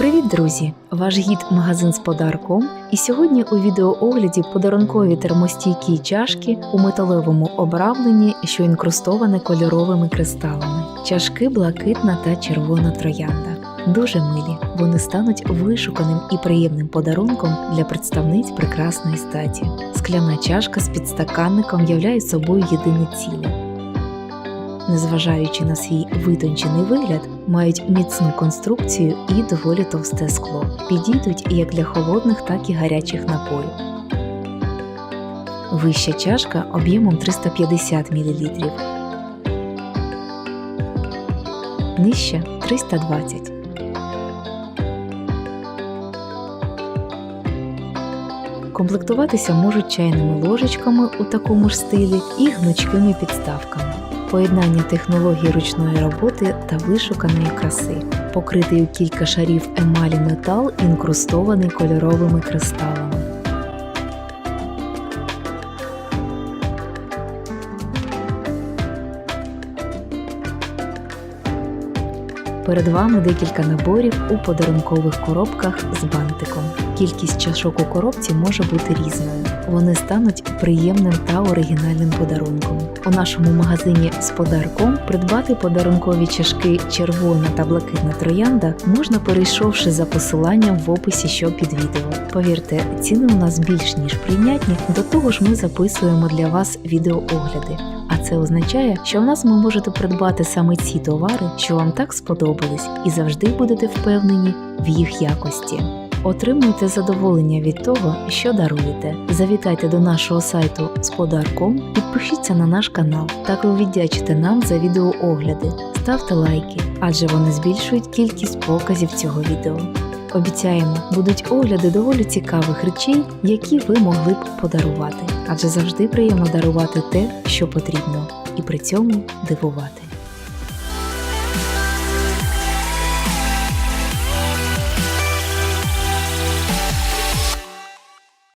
Привіт, друзі! Ваш гід магазин з подарком. І сьогодні у відеоогляді подарункові термостійкі чашки у металевому обрамленні, що інкрустоване кольоровими кристалами. Чашки блакитна та червона троянда. Дуже милі. Вони стануть вишуканим і приємним подарунком для представниць прекрасної статі. Скляна чашка з підстаканником являє собою єдине ціле. Незважаючи на свій витончений вигляд, мають міцну конструкцію і доволі товсте скло. Підійдуть як для холодних, так і гарячих напоїв. Вища чашка об'ємом 350 мл. Нижча 320 Комплектуватися можуть чайними ложечками у такому ж стилі і гнучкими підставками. Поєднання технологій ручної роботи та вишуканої краси, покритий у кілька шарів емалі метал, інкрустований кольоровими кристалами. Перед вами декілька наборів у подарункових коробках з бантиком. Кількість чашок у коробці може бути різною. Вони стануть приємним та оригінальним подарунком. У нашому магазині з подарком придбати подарункові чашки червона та блакитна троянда можна перейшовши за посиланням в описі, що під відео. Повірте, ціни у нас більш ніж прийнятні. До того ж, ми записуємо для вас відеоогляди. А це означає, що в нас ви можете придбати саме ці товари, що вам так сподобались, і завжди будете впевнені в їх якості. Отримуйте задоволення від того, що даруєте. Завітайте до нашого сайту з подарком, підпишіться на наш канал. Так ви віддячите нам за відеоогляди. Ставте лайки, адже вони збільшують кількість показів цього відео. Обіцяємо, будуть огляди доволі цікавих речей, які ви могли б подарувати, адже завжди приємно дарувати те, що потрібно, і при цьому дивувати.